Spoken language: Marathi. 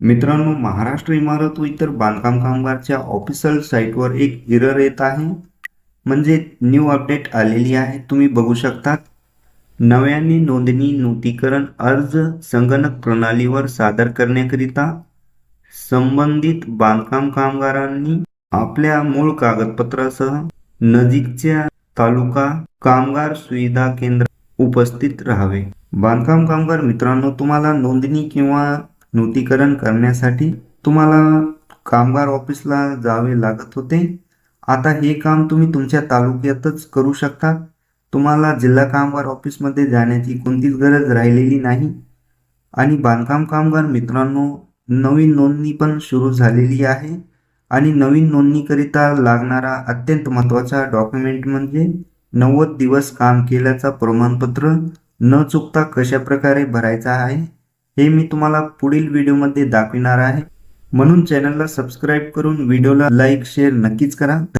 मित्रांनो महाराष्ट्र इमारत व इतर बांधकाम कामगारच्या ऑफिशियल साईटवर एक इरर येत आहे. म्हणजे न्यू अपडेट आलेली आहे. तुम्ही बघू शकतात. नव्याने नोंदणी नूतनीकरण अर्ज संगणक प्रणालीवर सादर करण्याकरिता संबंधित बांधकाम कामगारांनी आपल्या मूळ कागदपत्रासह नजीकच्या तालुका कामगार सुविधा केंद्र उपस्थित राहावे. बांधकाम कामगार मित्रांनो तुम्हाला नोंदणी किंवा नूतीकरण करण्यासाठी तुम्हाला कामगार ऑफिसला जावे लागत होते. आता हे काम तुम्ही तुमच्या तालुक्यातच करू शकता. तुम्हाला जिल्हा कामगार ऑफिसमध्ये जाण्याची कोणतीच गरज राहिलेली नाही. आणि बांधकाम कामगार मित्रांनो नवीन नोंदणी पण सुरू झालेली आहे. आणि नवीन नोंदणीकरिता लागणारा अत्यंत महत्त्वाचा डॉक्युमेंट म्हणजे नव्वद दिवस काम केल्याचा प्रमाणपत्र न चुकता कशा प्रकारे भरायचा आहे? हे मी तुम्हाला पुढील व्हिडिओमध्ये दाखविणार आहे. म्हणून चॅनलला सबस्क्राईब करून व्हिडिओला लाईक शेअर नक्कीच करा.